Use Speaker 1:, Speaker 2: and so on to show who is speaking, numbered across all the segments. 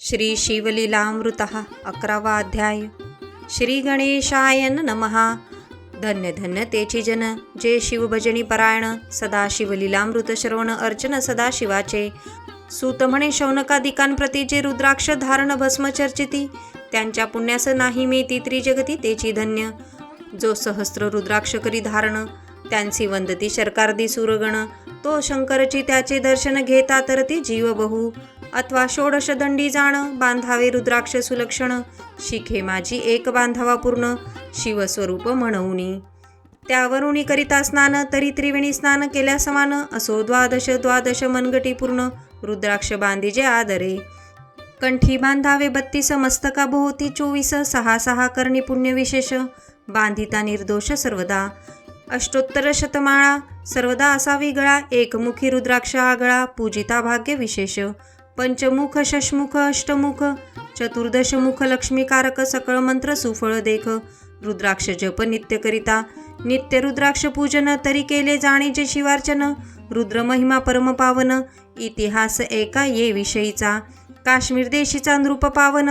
Speaker 1: श्री शिवलीलामृत अकरावा अध्याय श्री गणेशायन नमः। धन्य धन्य तेची जन जे शिवभजनी परायण। सदा शिवलीलामृत श्रवण अर्चन सदा शिवाचे सूत म्हणे शौनकादिकांप्रती जे रुद्राक्ष धारण भस्म चर्चिती त्यांच्या पुण्यास नाही मी ती त्रिजगती तेची धन्य। जो सहस्र रुद्राक्ष करी धारण त्यांची वंदती शर्कारदी सुरगण। तो शंकरची त्याचे दर्शन घेता तर ती जीव बहु अथवा षोडश दंडी जाण बांधावे रुद्राक्ष सुलक्षण शिखे माझी एक बांधावा पूर्ण शिवस्वरूप म्हणूनी त्यावरुणी करिता स्नान तरी त्रिवेणी स्नान केल्या समान असो द्वादश द्वादश मनगटी पूर्ण रुद्राक्ष बांधिजे आदरे. कंठी बांधावे बत्तीस मस्तका भोवती चोवीस सहा सहा करणी पुण्य विशेष बांधिता निर्दोष सर्वदा. अष्टोत्तर शतमाळा सर्वदा असावी गळा एकमुखी रुद्राक्ष आगळा पूजिता भाग्य विशेष. पंचमुख षष्मुख अष्टमुख चतुर्दशमुख लक्ष्मीकारक सकळ मंत्र सुफळ देख रुद्राक्ष जप नित्य करिता नित्य रुद्राक्ष पूजन तरी केले जाणीचे शिवार्चन रुद्रमहिमा परमपावन परम पावन इतिहास एका ये विषयीचा काश्मीर देशीचा नृप पावन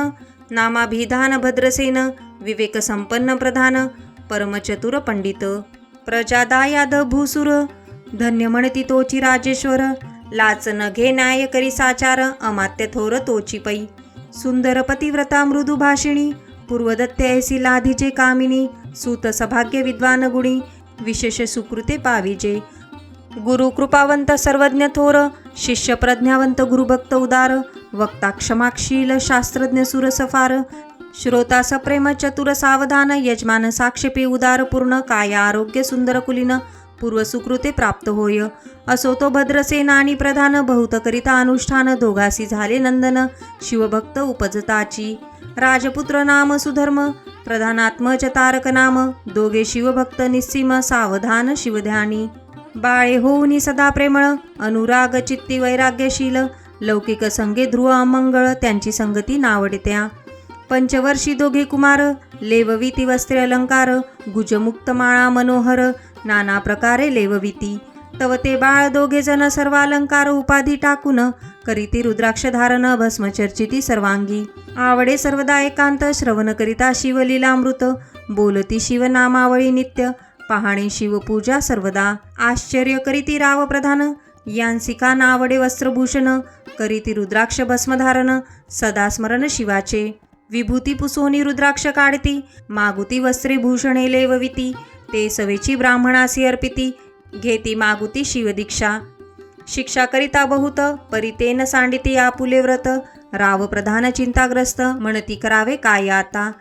Speaker 1: नामाभिधान भद्रसेन विवेक संपन्न प्रधान परमचतुर पंडित प्रजादायाद भूसुर धन्य म्हणती तोची राजेश्वर लाच न घे न्याय करी साचार अमात्य थोर तोची पै. सुंदर पतिव्रता मृदू भाषिणी पूर्वदत्ते ऐसी लाधीचे कामिनी सूत सभाग्य विद्वान गुणी विशेष सुकृते पाविजे. गुरु कृपावंत सर्वज्ञ थोर शिष्य प्रज्ञावंत गुरुभक्त उदार वक्ता क्षमाक्षील शास्त्रज्ञ सुरसफार श्रोता सप्रेम चतुर सावधान यजमान साक्षेपी उदार पूर्ण काय आरोग्य सुंदर कुलीन पूर्वसुकृते प्राप्त होय. असो तो भद्रसेना आणि प्रधान बहुतकरिता अनुष्ठान दोघासी झाले नंदन शिवभक्त उपजताची. राजपुत्र नाम सुधर्म प्रधानात्मच तारक नाम दोघे शिवभक्त निस्सीम सावधान शिवध्यानी. बाळे होऊनी सदा प्रेमळ अनुराग चित्ती वैराग्यशील लौकिक संगे ध्रुव अमंगळ त्यांची संगती नावडत्या. पंचवर्षी दोघे कुमार लेवविती वस्त्रे अलंकार गुजमुक्त माळा मनोहर नाना प्रकारे लेवविती. तव ते बाळ दोघे जण सर्व अलंकार उपाधी टाकून करीती रुद्राक्ष धारण भस्मचर्चिती सर्वांगी. आवडे सर्वदा एकांत श्रवण करिता शिवलीलामृत. बोलती शिवनामावळी नित्य. पाहणे शिवपूजा सर्वदा. आश्चर्य करीती राव प्रधान यांसिका नावडे वस्त्रभूषण. करीती रुद्राक्ष भस्मधारण. सदा स्मरण शिवाचे. विभूती पुसोनी रुद्राक्ष काढती. मागुती वस्त्रे भूषणे लेवविती. ते सवेची ब्राह्मणासी अर्पिती घेती मागुती शिवदीक्षा. शिक्षा करिता बहुत परितेन सांडिती आपुले व्रत. राव प्रधान चिंताग्रस्त म्हणती करावे काय आता?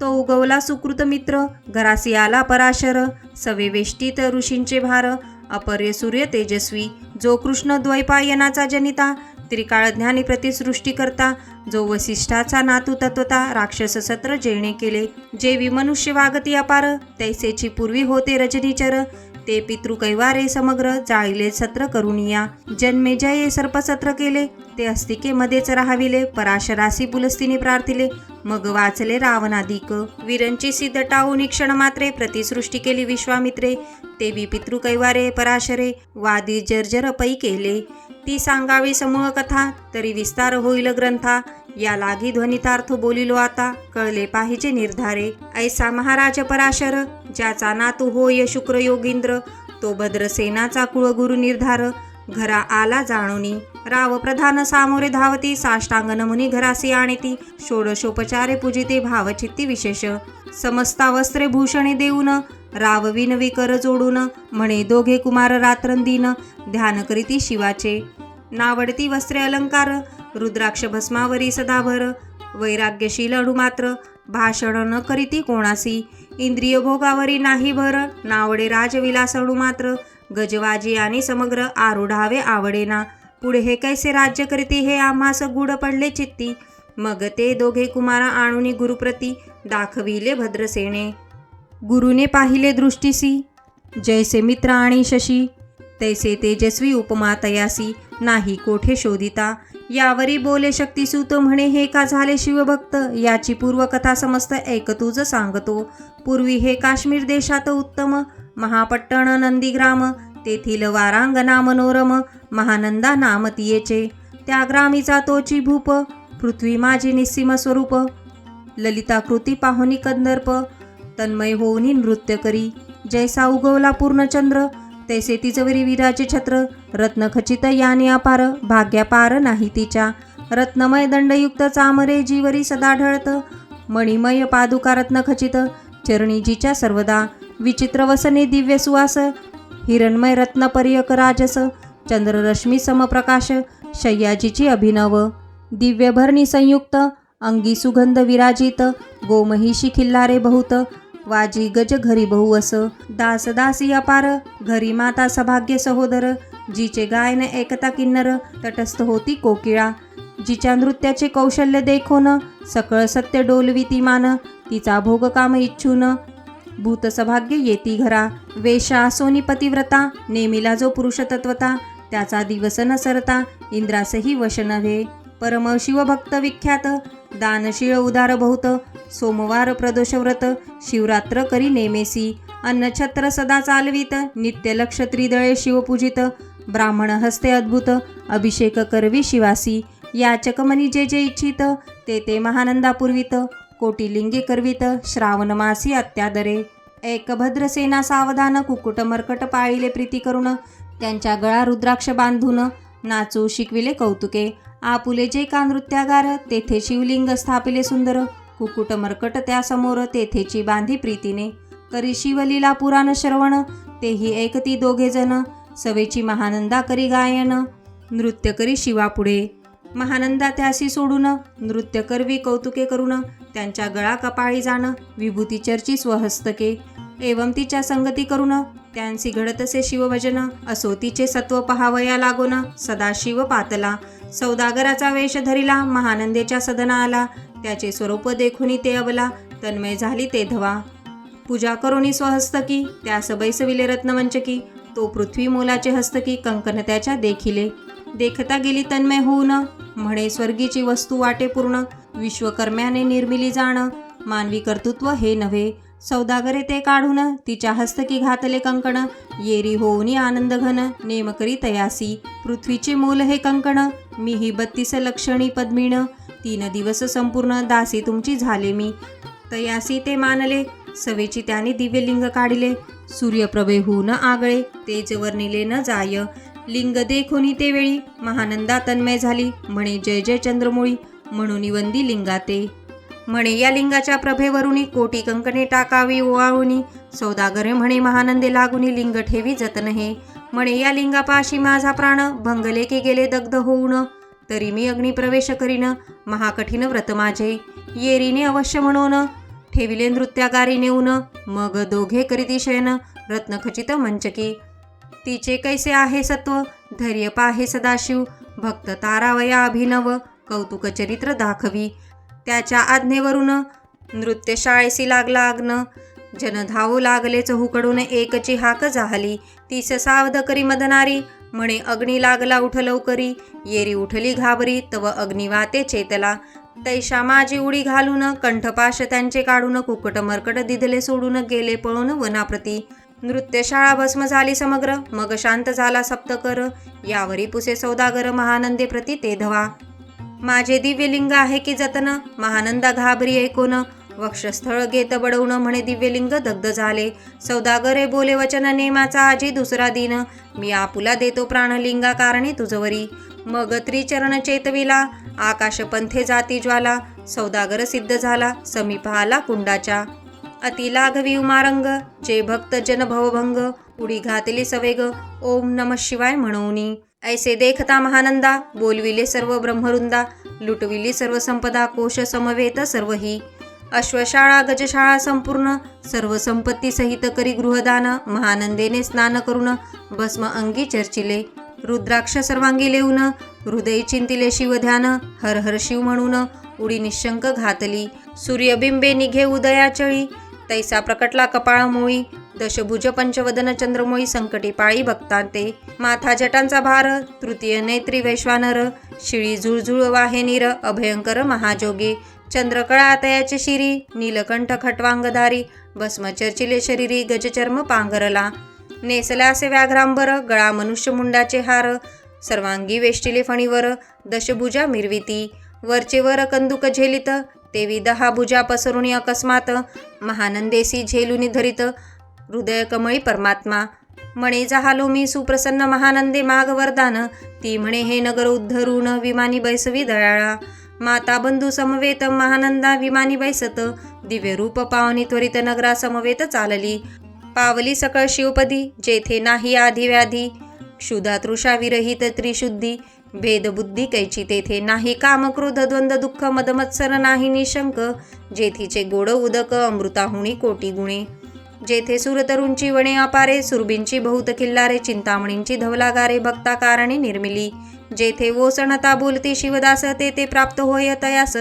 Speaker 1: तो उगवला सुकृत मित्र घरासी आला पराशर. सवे वेष्टीत ऋषींचे भार अपर्य सूर्य तेजस्वी. जो कृष्ण द्वैपायनाचा जनिता त्रिकाळ ज्ञानी प्रतिसृष्टी करता जो वसिष्ठाचा नातू तत्वता राक्षस सत्र जेणे केले जे विमनुष्य वागती अपार तैसेची पूर्वी होते रजनीचर ते पितृ कैवारे समग्र जाळीले सत्र करुनिया जन्मे जये सर्पसत्र केले ते अस्तिके मध्येच राहाविले पराशरासी पुलस्तीने प्रार्थिले मग वाचले रावणाधिक वीरंची सिद्ध टाळून क्षण मात्रे प्रतिसृष्टी केली विश्वामित्रे ते बी पितृ कैवारे पराशरे वादी जर्जर पै केले. ती सांगावी समूह कथा तरी विस्तार होईल ग्रंथा. या लागी ध्वनितार्थ बोलिलो आता कळले पाहिजे निर्धारे. ऐसा महाराज पराशर ज्याचा नातू होय शुक्र योगींद्र तो भद्रसेनाचा कुळगुरु निर्धार. घरा आला जाणुनी. राव प्रधान सामोरे धावती साष्टांग नमुनी घरासी आणती. षोडशोपचारे पूजिते भावचित्ती विशेष. समस्ता वस्त्रे भूषणे देऊन राव विनवी कर जोडून म्हणे दोघे कुमार रात्रंदिन ध्यान करीती शिवाचे. नावडती वस्त्रे अलंकार रुद्राक्ष भस्मावरी सदाभर वैराग्यशील अणु मात्र भाषण न करीती कोणासी. इंद्रिय भोगावरी नाही भर नावडे राजविलास अडू मात्र गजवाजी आणि समग्र आरुढावे आवडेना. पुढे हे कैसे राज्य करीती हे आम्हास गुढ पडले चित्ती. मग ते दोघे कुमारा आणूनी गुरुप्रती दाखविले भद्रसेने. गुरुने पाहिले दृष्टीसी. जैसे मित्र आणि शशी तैसे तेजस्वी उपमा तयासी नाही कोठे शोधिता. यावरी बोले शक्तिसूत म्हणे हे का झाले शिवभक्त? याची पूर्वकथा समस्त ऐक सांगतो. पूर्वी हे काश्मीर देशात उत्तम महापट्टण नंदीग्राम तेथील वारांगना मनोरम महानंदा नाम तियेचे. त्या ग्रामीचा तोची भूप पृथ्वी माझी निस्सीम स्वरूप. ललिताकृती पाहुनी कंदर्प तन्मय होऊनही नृत्य करी. जैसा उगवला पूर्णचंद्र. तैसे तिजवरी विराचे छत्र. रत्नखचित याने अपार. भाग्यापार नाही तिच्या. रत्नमय दंडयुक्त चामरे जीवरी सदा ढळत. मणिमय पादुका रत्नखचित. चरणीजीच्या सर्वदा. विचित्र वसने दिव्य सुवास. हिरणमय रत्नपर्यक राजस. चंद्ररश्मी समप्रकाश. शय्याजीची अभिनव. दिव्यभरणी संयुक्त. अंगी सुगंध विराजित. गोमहिषी खिल्लारे बहुत. वाजी गज घरी बहु अस. दास दासी अपार घरी माता सभाग्य सहोदर. जिचे गायन एकता किन्नर. तटस्थ होती कोकिळा. जिच्या नृत्याचे कौशल्य देखोन. सकळ सत्य डोलविती मान. तिचा भोगकाम इच्छून. भूतसभाग्य येती घरा. वेशा सोनी पतिव्रता. नेमिला जो पुरुषतत्वता. त्याचा दिवस न सरता. इंद्रासही वश नव्हे. परम शिवभक्त विख्यात. दानशीळ उदार बहुत. सोमवार प्रदोषव्रत. शिवरात्र करी नेमेसी. अन्नछत्र सदा चालवीत. नित्यलक्ष त्रिदळे शिवपूजित. ब्राह्मण हस्ते अद्भुत. अभिषेक करवी शिवासी. याचकमनी जे जे इच्छित. ते ते महानंदापूर्वित. कोटिलिंगी करवित. श्रावण मासी अत्यादरे. एकभद्र सेना सावधान. कुकुट मर्कट पाळीले प्रीती करून त्यांच्या गळा रुद्राक्ष बांधून. नाचू शिकविले कौतुके. आपुले जे का नृत्यागार तेथे शिवलिंग स्थापिले सुंदर. कुकुट मरकट त्यासमोर तेथेची बांधी प्रीतीने. करी शिवलीला पुराण श्रवण तेही एकती दोघे जण. सवेची महानंदा करी गायन नृत्य करी शिवापुढे. महानंदा त्यासी सोडून नृत्य करवी कौतुके करून त्यांच्या गळा कपाळी जाणं विभूती चर्ची स्वहस्तके. एवं तिच्या संगती करून त्यांसी घडतसे शिवभजन असो तिचे सत्व पहावया लागोन सदा शिव पातला. सौदागराचा वेश धरिला महानंदेच्या सदना आला त्याचे स्वरूप देखुनी ते अबला तन्मय झाली ते धवा. पूजा करुणी स्वहस्तकी त्यास बैसविले रत्नमंचकी तो पृथ्वी मोलाचे हस्तकी कंकन त्याच्या देखिले. देखता गेली तन्मय होऊन म्हणे स्वर्गीची वस्तू वाटे पूर्ण विश्वकर्म्याने निर्मिली जाणं मानवी कर्तृत्व हे नव्हे. सौदागरे ते काढून तिच्या हस्तकी घातले कंकण. येरी होऊनी आनंद घन नेमकरी तयासी. पृथ्वीचे मूल हे कंकण मी ही बत्तीस लक्षणी पद्मिण. तीन दिवस संपूर्ण दासी तुमची झाले मी. तयासी ते मानले सवेची त्याने दिव्यलिंग काढिले. सूर्यप्रभे होऊन आगळे तेज वर्णिले न जाय. लिंग देखोनी ते वेळी महानंदा तन्मय झाली. म्हणे जय जय चंद्रमुळी. म्हणून वंदी लिंगाते. म्हणे या लिंगाच्या प्रभेवरुनी कोटी कंकणे टाकावी ओवाळुनी सौदागरे म्हणे महानंदे लागुनी लिंग ठेवी जतन हे. म्हणे या लिंगापाशी माझा प्राण भंगले की गेले दग्ध होऊन. तरी मी अग्निप्रवेश करीन महाकठीण व्रत माझे. येरीने अवश्य म्हणून ठेविले नृत्यागारी नेऊन. मग दोघे करीती शयन रत्नखचित मंचकी. तिचे कैसे आहे सत्व? धैर्य पाहे सदाशिव. भक्त तारावया अभिनव. कौतुक चरित्र दाखवी. त्याच्या आज्ञेवरून नृत्यशाळेसी लागला अग्न जन धावू लागले चहूकडून एकची हाक झाली. तीस सावध करी मदनारी. म्हणे अग्नी लागला उठ लवकरी. येरी उठली घाबरी तव अग्निवाते चेतला. तैशा माझी उडी घालून कंठपाश त्यांचे काढून कुकट मरकट दिधले सोडून गेले पळून वनाप्रती. नृत्यशाळा भस्म झाली समग्र. मग शांत झाला सप्तकर. यावरी पुसे सौदागर महानंदे प्रती ते धवा. माझे दिव्यलिंग आहे की जतन? महानंदा घाबरी ऐकून वक्षस्थळ घेत बडवणं म्हणे दिव्यलिंग दग्ध झाले. सौदागरे बोले वचन नेमाचा आजी दुसरा दिन. मी आपुला देतो प्राणलिंगा कारणे तुझवरी. मग त्रिचरण चेतविला. आकाश पंथे जाती ज्वाला. सौदागर सिद्ध झाला. समीप आला कुंडाच्या. अति लाघवी उमारंग जे भक्त जन भवभंग. उडी घातली सवेग. ओम नम शिवाय म्हणूनी. ऐसे देखता महानंदा बोलविले सर्व ब्रह्मरुंदा लुटविली सर्व संपदा कोश समवेत सर्वही. अश्वशाळा गजशाळा संपूर्ण सर्व संपत्ती सहित करी गृहदान महानंदेने स्नान करून भस्म अंगी चर्चिले. रुद्राक्ष सर्वांगी लेऊन हृदय चिंतिले शिवध्यान हर हर शिव म्हणून उडी निशंक घातली. सूर्यबिंबे निघे उदयाचळी तैसा प्रकटला कपाळमोळी दशभुज पंचवदन चंद्रमोळी संकटी पाळी भक्ता ते. माथा जटांचा भार तृतीय नेत्री वैश्वानर शिळी झुळझुळ वाहे नीर अभयंकर महाजोगे. चंद्रकळा तयाचे शिरी नीलकंठ खटवांगधारी भस्म चर्चिले शरीरी गजचर्म पांघरला. नेसल्यासे व्याघ्रांबर गळा मनुष्य मुंडाचे हार सर्वांगी वेष्टिले फणीवर दशभुजा मिरविती. वरचे वर कंदुक झेलित तेवी दहा भुजा पसरुणी अकस्मात महानंदेसी झेलुनी धरित हृदय कमळी परमात्मा. म्हणे जहालो मी सुप्रसन्न महानंदे माग वरदान ती म्हणे हे नगर उद्धरून विमानी बैसवी दयाळा. माता बंधू समवेत महानंदा विमानी बैसत दिव्य रूप पावनी त्वरित नगरा समवेत चालली. पावली सकळ शिवपदी जेथे नाही आधी व्याधी. क्षुधा तृषा विरहित त्रिशुद्धी भेदबुद्धी कैची तेथे नाही काम क्रोध द्वंद्व दुःख मदमत्सर नाही निशंक जेथीचे गोड उदक अमृताहुणी कोटी गुणे. जेथे सुरतरुंची वणे अपारे सुरबींची बहुत किल्लारे चिंतामणींची धवलागारे भक्ता कारणे निर्मिली. जेथे ओसणता बोलते शिवदास तेथे प्राप्त होय तयास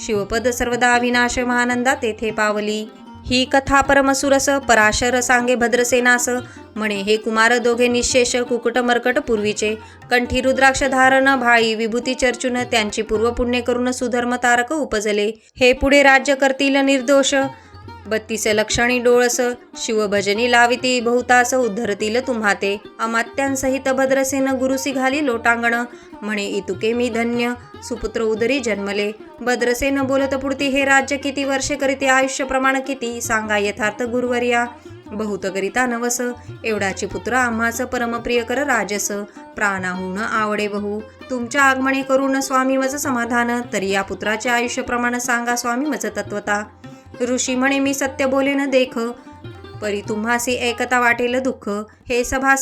Speaker 1: शिवपद सर्वदा विनाश महानंदा तेथे पावली. ही कथा परमसुरस पराशर सांगे भद्रसेनास. म्हणे हे कुमार दोघे निशेष कुकुट मरकट पूर्वीचे. कंठी रुद्राक्ष धारण भाळी विभूती चर्चून त्यांची पूर्वपुण्य करून सुधर्म तारक उपजले. हे पुढे राज्य करतील निर्दोष. बत्तीस लक्षणी डोळस शिवभजनी लाविती बहुतास उद्धरतील तुम्हा ते अमात्यांसहित भद्रसेन गुरुसी घाली लोटांगण. म्हणे इतुके मी धन्य. सुपुत्र उदरी जन्मले. भद्रसेन बोलत पुढती हे राज्य किती वर्षे करीते? आयुष्य प्रमाण किती? सांगा यथार्थ गुरुवर्या. बहुत करिता नवस. एवढाचे पुत्र आम्हास परमप्रिय कर राजस. प्राणाहून आवडे बहु. तुमच्या आगमने करून स्वामी मज समाधान. तरी या पुत्राचे आयुष्य प्रमाण सांगा स्वामी मज तत्वता. ऋषी म्हणे मी सत्य बोलेन देख परी तुम्हासी ऐकता वाटेल दुःख. हे सभा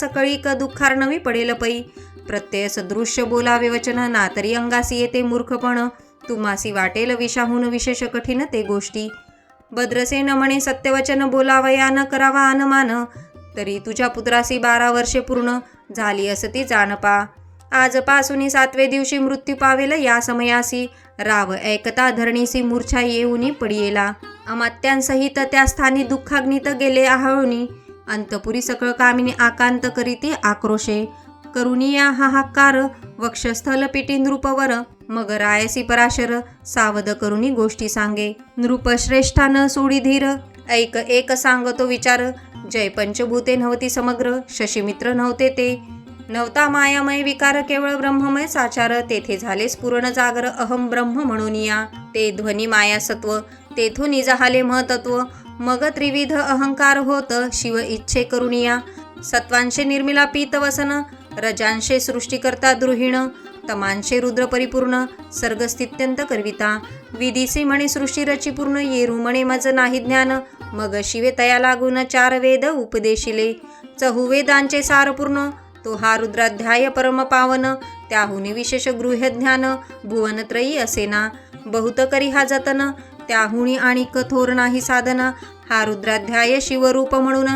Speaker 1: दुःखार नवी पडेल पै. प्रत्यय सदृश्य बोलावे वचन ना तरी अंगासी येते मूर्खपण. तुम्हासी वाटेल विषाहून विशेष कठीण ते गोष्टी. भद्रसेन म्हणे सत्यवचन बोलावया न करावा अनमान. तरी तुझ्या पुत्रासी बारा वर्षे पूर्ण. झाली असती जाणपा. आजपासून सातवे दिवशी मृत्यू पावेल या समयासी. राव ऐकता धरणीसी मूर्छा येऊनी पडियेला. अमात्यांसहित त्या स्थानी दुःखाग्नित गेले आहळुनी. अंतपुरी सकळ कामिनी आकांत करीती आक्रोशे. करुणिया हाहाकार वक्षस्थल पिटी नृपवर. मग रायसी पराशर सावध करुणी गोष्टी सांगे. नृपश्रेष्ठान सोडी धीर. ऐक एक सांगतो विचार. जय पंचभूते नव्हती समग्र शशीमित्र नव्हते ते. नवता मायामय विकार केवळ ब्रह्ममय साचार तेथे झालेस पूर्ण जागर अहम ब्रह्म म्हणून या. ते ध्वनी माया सत्व तेथून निजहाले महतत्व मग त्रिविध अहंकार होत शिव इच्छे करून या. सत्वांशे निर्मिला पीतवसन रजांशे सृष्टीकर्ता द्रुहिण तमांशे रुद्र परिपूर्ण सर्गस्थित्यंत करविता. विधीसे म्हणे सृष्टी रची पूर्ण येरू म्हणे मज नाही ज्ञान मग शिवे तया लागून चार वेद उपदेशिले. चहुवेदांचे सारपूर्ण तो हा रुद्राध्याय परम पावन त्याहुनी विशेष गृहज्ञान भुवनत्रयी असेना. बहुत करी हा जतन त्याहुनी आणि कथोर नाही साधन हा रुद्राध्याय शिवरूप म्हणून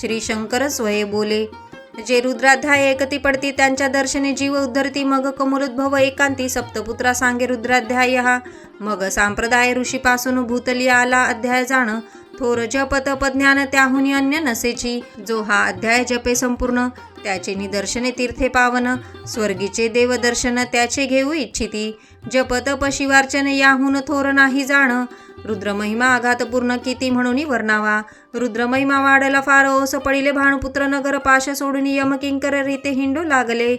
Speaker 1: श्री शंकर स्वये बोले. जे रुद्राध्याय एकती पडती त्यांच्या दर्शने जीव उद्धरती मग कमलोद्भव एकांती सप्तपुत्रा सांगे रुद्राध्याय. हा मग सांप्रदाय ऋषीपासून भूतली आला अध्याय जाणं थोर जप तप ज्ञान त्याहून अन्य नसेची. जो हा अध्याय जपे संपूर्ण त्याचे निदर्शने तीर्थे पावन. स्वर्गीचे देवदर्शन त्याचे घेऊ इच्छिती. जप तप शिवार्चन याहून थोर नाही जाण. रुद्रमहिमा आघातपूर्ण किती म्हणून वर्णावा. रुद्रमहिमा वाढला फार ओस पडिले भानुपुत्र नगर पाश सोडून यम किंकर रीते हिंडू लागले.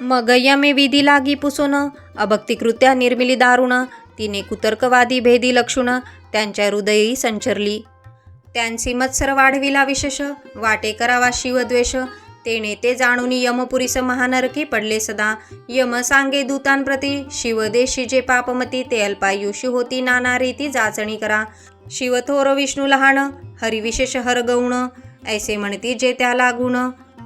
Speaker 1: मग यमे विधी लागी पुसून अभक्तिकृत्या निर्मिली दारुण. तिने कुतर्कवादी भेदी लक्षुण त्यांच्या हृदयी संचरली. त्यांची मत्सर वाढविला विशेष. वाटे करावा शिवद्वेष. तेने ते जाणून यमपुरीस महानरकी पडले सदा. यम सांगे दूतांप्रती. शिवदेशी जे पापमती ते अल्पायुषी होती. नाना रीती जाचणी करा. शिवथोर विष्णू लहान. हरिविशेष हरगौण. ऐसे म्हणती जे त्या लागून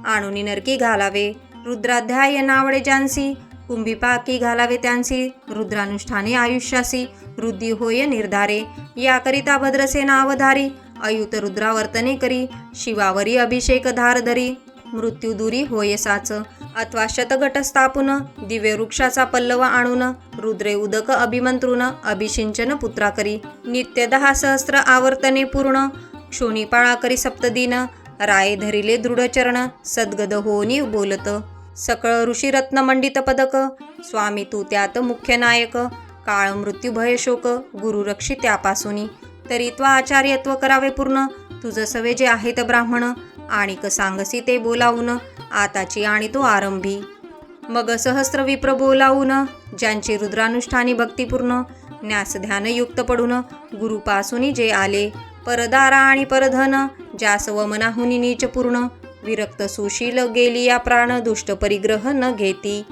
Speaker 1: आणून नरकी घालावे. रुद्राध्याय नावडे ज्यांशी कुंभी पाकी घालावे त्यांसी. रुद्रानुष्ठाने आयुष्यासी. रुद्धी होय निर्धारे. याकरिता भद्रसेना अवधारी अयुत रुद्रावर्तने करी शिवावरी अभिषेक धार धरी. मृत्यूदुरी होयसाच अथवा शतगट स्थापून दिव्य वृक्षाचा पल्लव आणून रुद्रे उदक अभिमंत्रून अभिषिंचन पुत्रा करी. नित्य दहा सहस्र आवर्तने पूर्ण क्षोणीपाळा करी सप्तदिन. राय धरिले दृढचरण सद्गद होनी बोलत. सकळ ऋषीरत्न मंडित पदक. स्वामी तू त्यात मुख्य नायक. काळ मृत्यू भय शोक गुरु त्यापासूनी तरी त्वा आचार्यत्व करावे पूर्ण. तुझं सवे जे आहेत ब्राह्मण आणिक सांगसी ते बोलावून आताची आणि तो आरंभी. मग सहस्र विप्र बोलावून ज्यांची रुद्रानुष्ठानी भक्तिपूर्ण न्यास ध्यानयुक्त पडून गुरुपासून जे आले परदारा आणि परधन ज्यास वमनाहुनी नीच पूर्ण विरक्त सुशील गेली या प्राण दुष्ट परिग्रह न घेती.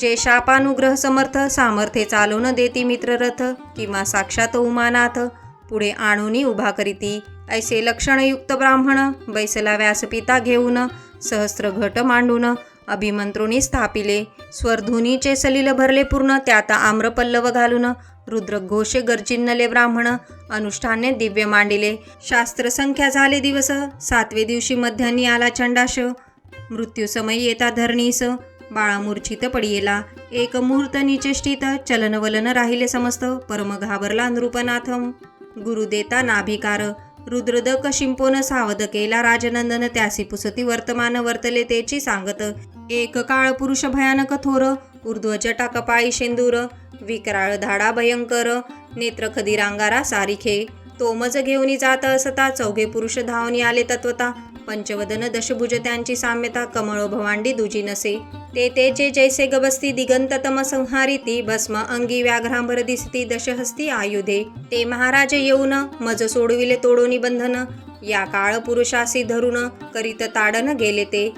Speaker 1: जे शापानुग्रह समर्थ सामर्थ्ये चालवून देती मित्ररथ किंवा साक्षात उमानाथ पुढे आणूनी उभा करीती. ऐसे लक्षणयुक्त ब्राह्मण बैसला व्यासपिता घेऊन सहस्र घट मांडून अभिमंत्रुनी स्थापिले. स्वरधुनीचे सलील भरले पूर्ण त्यात आम्रपल्लव घालून रुद्रघोषे गर्जिन्नले ब्राह्मण अनुष्ठाने दिव्य मांडिले. शास्त्रसंख्या झाले दिवस सातवे दिवशी मध्यान्नी आला चंडाश. मृत्यूसमयी येता धरणीस बाळामूर्छित पडियेला. एक मुहूर्त निचेष्टित चलनवलन राहिले समस्त परम घाबरला नृपनाथम. गुरुदेता नाभिकार रुद्रदक शिंपोन सावध केला राजनंदन त्यासी पुसती वर्तमान वर्तले तेची सांगत. एक काळ पुरुष भयानक थोर ऊर्ध्वजटा कपाळी शेंदूर विकराळ धाडा भयंकर नेत्र खदिरांगारा सारिखे. तोमज घेऊनी जात असता चौघे पुरुष धावनी आले तत्वता. पंचवदन दशभुज त्यांची साम्यता कमळो भवांडी दुजी नसे. ते तेचे जैसे गबस्ती दिगंत तम संहारिती भस्म अंगी व्याघ्रांबर दिसती दशहस्ती आयुधे. ते महाराज येऊन मज सोडविले तोडोनी बंधन या काळ पुरुषासी धरून करीत ताडन गेले ते.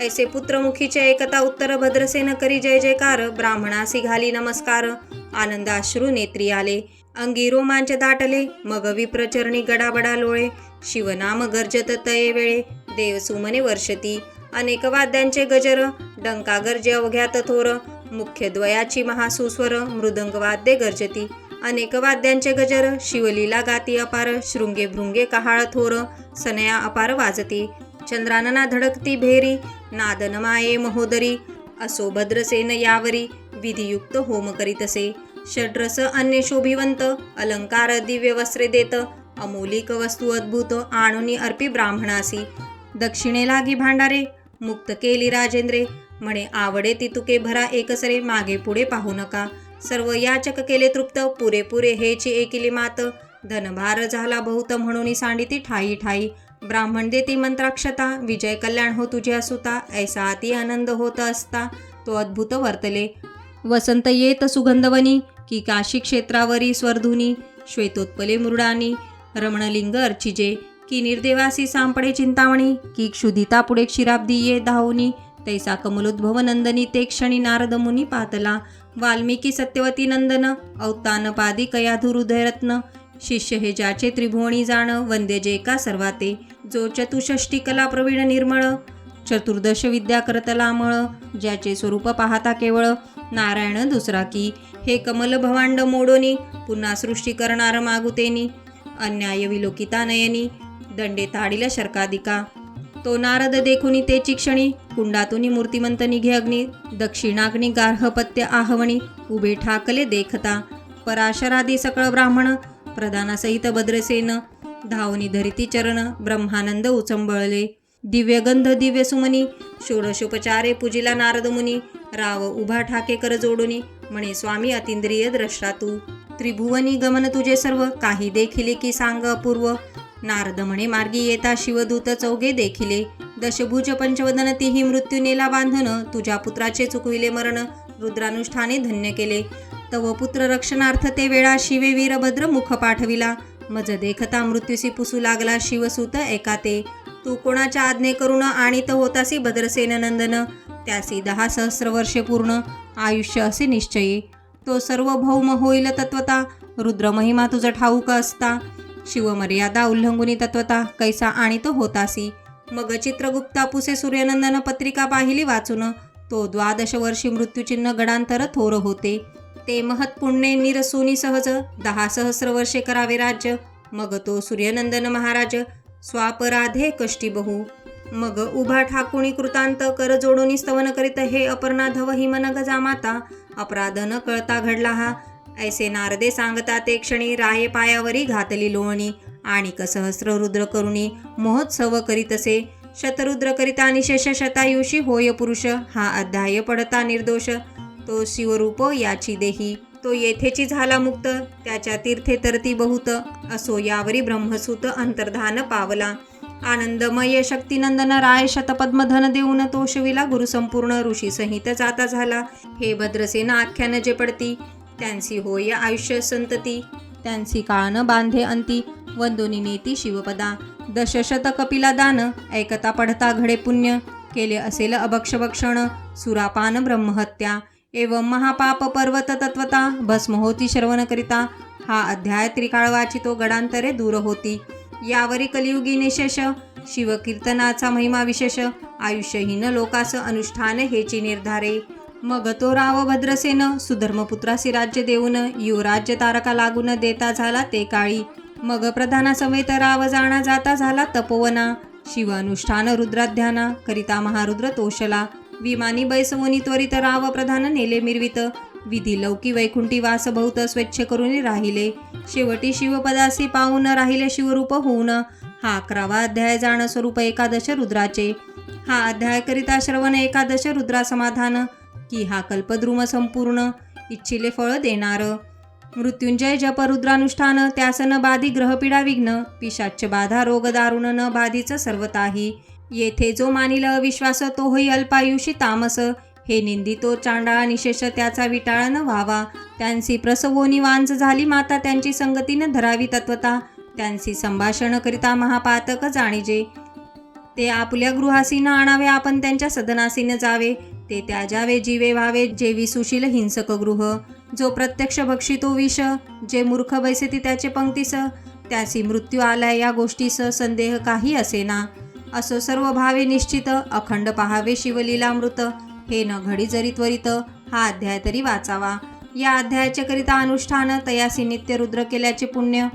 Speaker 1: ऐसे पुत्रमुखीचे एकता उत्तर भद्रसेन करी जय जयकार ब्राह्मणासी घाली नमस्कार. आनंदाश्रू नेत्री आले. अंगी रोमांच दाटले मग विप्रचरणी गडाबडा लोळे. शिवनाम गर्जत तये वेळे देव सुमने वर्षती. अनेक वाद्यांचे गजर डंका गर्जे अवघ्यात थोर मुख्य द्वयाची महासुस्वर मृदंगवाद्ये गर्जती. अनेक वाद्यांचे गजर शिवलीला गाती अपार शृंगे भृंगे कहाळ थोर सनया अपार वाजती. चंद्रानना धडकती भेरी नादन माये महोदरी असो भद्रसेन यावरी विधियुक्त होम करीतसे षड्रस अन्य शोभिवंत अलंकार दिव्य वस्त्रे देत अमूलिक वस्तू अद्भुत आणुनी अर्पी ब्राह्मणासी दक्षिणे लागी भांडारे मुक्त केली राजेंद्रे म्हणे आवडे ती तुके भरा एकसरे मागे पुढे पाहू नका सर्व याचक केले तृप्त पुरेपुरे हेची एकिली मात धनभार झाला बहुत म्हणून सांडिती ठाई ठाई ब्राह्मण देती मंत्राक्षता विजय कल्याण हो तुझ्या सुता ऐसा अति आनंद होत असता तो अद्भुत वर्तले वसंत येत सुगंधवनी की काशी क्षेत्रावरी स्वरधुनी श्वेतोत्पले मुरडानी रमणलिंग अर्चिजे की निर्देवासी सांपडे चिंतामणी की क्षुधिता पुढे क्षीराब्दी ये धावनी तैसा कमलोद्भव नंदनी ते क्षणी नारद मुनी पातला वाल्मिकी सत्यवती नंदन अवतान पादी कयाधुर हृदयरत्न शिष्य हे ज्याचे त्रिभुवणी जाण वंद्य जे का सर्वाते जो चतुषष्टी कला प्रवीण निर्मळ चतुर्दश विद्या करतलामळ ज्याचे स्वरूप पाहता केवळ नारायण दुसरा की हे कमल भवांड मोडोनी पुन्हा सृष्टी करणार मागुतेनी अन्याय विलोकिता नयनी दंडे ताडीला शर्कादिका. तो नारद देखुनी ते क्षणी कुंडातुनी मूर्तिमंत निघे अग्नी दक्षिणाग्नी गार्हपत्य आहवणी उभे ठाकले देखता. पराशरादी सकळ ब्राह्मण प्रधानासहित भद्रसेन धावनी धरिती चरण ब्रह्मानंद उचंबळले. दिव्यगंध दिव्य सुमनी षोडशोपचारे पूजिला नारद मुनी राव उभा ठाके कर जोडुनी. म्हणे स्वामी अतिंद्रिय द्रष्टा तू. त्रिभुवनी गमन तुझे सर्व. काही देखिले की सांग अपूर्व. नारद म्हणे मार्गी येता शिवदूत चौघे देखिले. दशभुज पंचवदन तीही मृत्यू नेला बांधन. तुझ्या पुत्राचे चुकविले मरण. रुद्रानुष्ठाने धन्य केले. तव पुत्र रक्षणार्थ ते वेळा शिवे वीरभद्र मुख पाठविला. मज देखता मृत्यूसी पुसू लागला शिवसूत एका ते. तू कोणाच्या आज्ञे करून आणि त होतासी भद्रसेन नंदन. त्यासी दहा सहस्र वर्षे पूर्ण आयुष्य असे निश्चयी. तो सर्व भौम होईल तत्वता रुद्रमहिमा तुझं तुझा ठाऊक असता. शिवमर्यादा उल्लंघुनी तत्वता कैसा आणि तो होतासी. मग चित्रगुप्ता पुसे सूर्यनंदन पत्रिका पाहिली वाचून तो द्वादश वर्षी मृत्यूचिन्ह गडांतर थोर होते. ते महत्पुण्ये निरसुनी सहज दहा सहस्र वर्षे करावे राज्य. मग तो सूर्यनंदन महाराज स्वापराधे कष्टी बहु. मग उभा ठाकुणी कृतांत कर जोडून स्तवन करीत हे अपर्णा धव हिमनग जामाता अपराध न कळता घडला हा. ऐसे नारदे सांगता ते क्षणी राये पायावरी घातली लोणी आणि सहस्ररुद्र करुणी महोत्सव करीतसे. शतरुद्र करिता निशेष शतायुषी होय पुरुष. हा अध्याय पडता निर्दोष. तो शिवरूप याची देही. तो येथेची झाला मुक्त. त्याच्या तीर्थे तरती बहुत. असो यावरी ब्रह्मसूत अंतर्धान पावला. आनंदमय शक्तिनंदन राय शतपद्मधन देऊन तोषविला गुरु संपूर्ण ऋषी संहित जाता झाला. हे भद्रसेन आख्यान जे पडती त्यांची होय आयुष्य संतती. त्यांची काळन बांधे अंती वंदोनी नेती शिवपदा. दशशत कपिला दान ऐकता पडता घडे पुण्य. केले असेल अभक्षभक्षण सुरापान ब्रह्महत्या. एवं महापाप पर्वत तत्वता भस्म होती श्रवण करिता हा अध्याय त्रिकाळ वाचितो गडांतरे दूर होती. यावरी कलियुगी निशेष शिवकीर्तनाचा महिमा विशेष आयुष्यहीन लोकास अनुष्ठान हेची निर्धारे. मग तो राव भद्रसेन सुधर्मपुत्रासी राज्य देऊन युवराज्य तारका लागून देता झाला ते काळी. मग प्रधानासमेत राव जाणा जाता झाला तपोवना. शिव अनुष्ठान रुद्राध्याना करिता महारुद्र तोषला. विमानी बैसवनी त्वरित राव प्रधान नेले मिरवित. विधी लौकी वैकुंठी वास बहुत स्वच्छ करून राहिले. शेवटी शिवपदासी पाहून राहिले शिवरूप होऊन. हा अकरावा अध्याय जाण स्वरूप एकादश रुद्राचे. हा अध्याय करिता श्रवण एकादश रुद्रा समाधान. की हा कल्पद्रुम संपूर्ण. इच्छिले फळ देणार. मृत्युंजय जप रुद्रानुष्ठान. त्यासन बाधी ग्रहपीडा विघ्न. पिशाच्च बाधा रोग दारुण न बाधीच सर्वताही. येथे जो मानिल अविश्वास तो होई अल्पायुषी तामस. हे निंदितो चांडा निशेष त्याचा विटाळ न व्हावा. त्यांची प्रसवोनी वांज झाली माता त्यांची संगतीनं धरावी तत्वता. त्यांची संभाषण करिता महापातक जाणीजे. ते आपल्या गृहासीनं आणावे आपण त्यांच्या सदनासीनं जावे. ते त्याजावे जीवे व्हावे जे विसुशील हिंसक गृह. जो प्रत्यक्ष भक्षितो विष जे मूर्ख बैसेती त्याचे पंक्तीस. त्यासी मृत्यू आलाय या गोष्टीस संदेह काही असेना. असो सर्व भावे निश्चित अखंड पहावे शिवलीलामृत हे न घडी जरी त्वरित हा अध्याय तरी वाचावा. या अध्यायाचे करिता अनुष्ठान तयासी नित्य रुद्र केल्याचे पुण्य.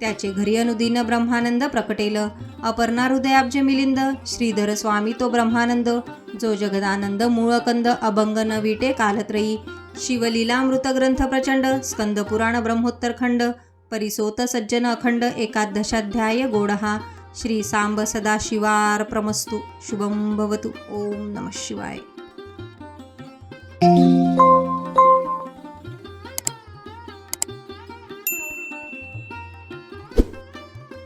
Speaker 1: त्याचे घरी अनुदिन ब्रह्मानंद प्रकटेल. अपर्णा हृदयाब्ज मिलिंद श्रीधर स्वामी तो ब्रह्मानंद. जो जगदानंद मूळकंद अभंग न विटे कालत्रयी. शिवलीलामृत ग्रंथ प्रचंड स्कंद पुराण ब्रह्मोत्तर खंड. परिसोत सज्जन अखंड एकादशाध्याय गोडहा. श्री सांब सदा शिवार प्रमस्तु शुभम भवतु. ओम नमः शिवाय. Música